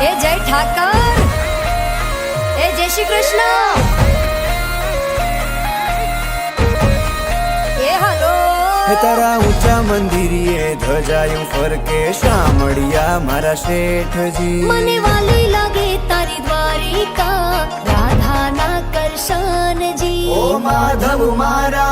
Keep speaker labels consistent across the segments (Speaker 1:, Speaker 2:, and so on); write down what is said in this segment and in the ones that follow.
Speaker 1: એ જય ઠાકર! એ જય શ્રી કૃષ્ણ!
Speaker 2: તારા ઊંચા મંદિરીએ ધજાયું ફરકે શામળિયા મારા શેઠજી.
Speaker 1: મને વાલી લાગે તારી દ્વારિકા રાધાના કરશાનજી.
Speaker 2: ઓ માધવ મારા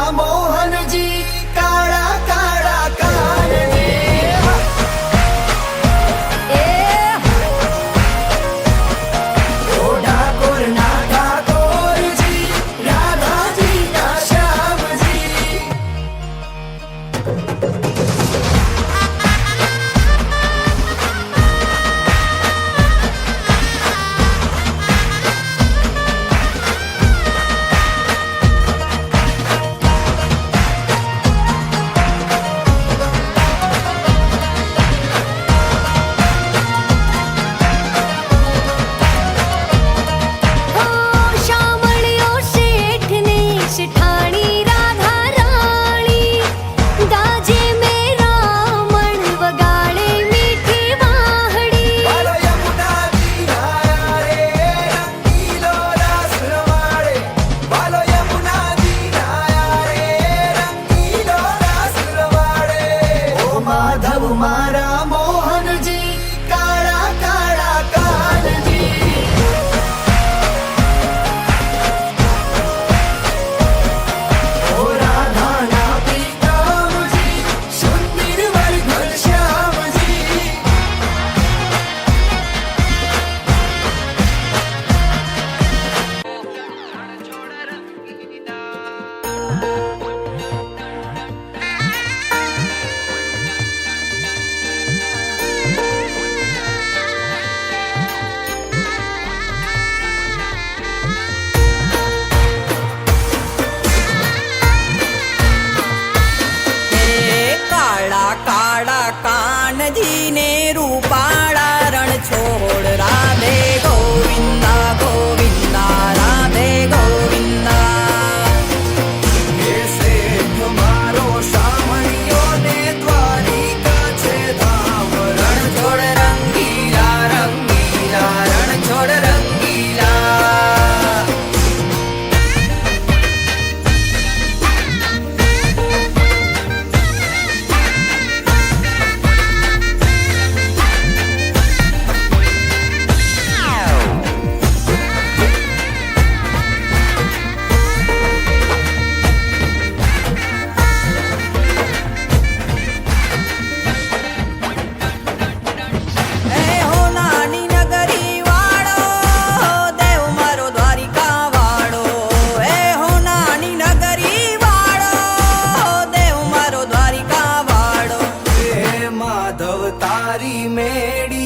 Speaker 2: માધવ તારી મેળી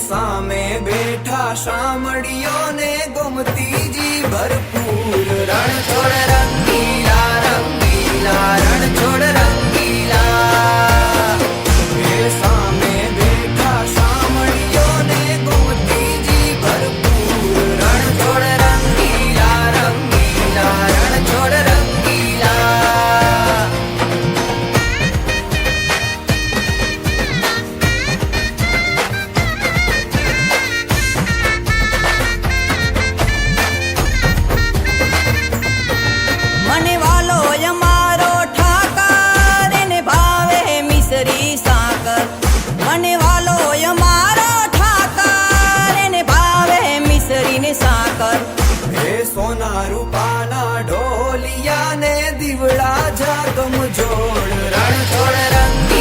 Speaker 2: સામે બેઠા શામળિયો ને ગમતીજી ભરપૂર રણ
Speaker 3: છોડ ઝાર
Speaker 2: હે સોના રૂપાના ઢોલિયા ને દીવડા જા ગમજોડ
Speaker 3: રણ
Speaker 2: થોડ રંગી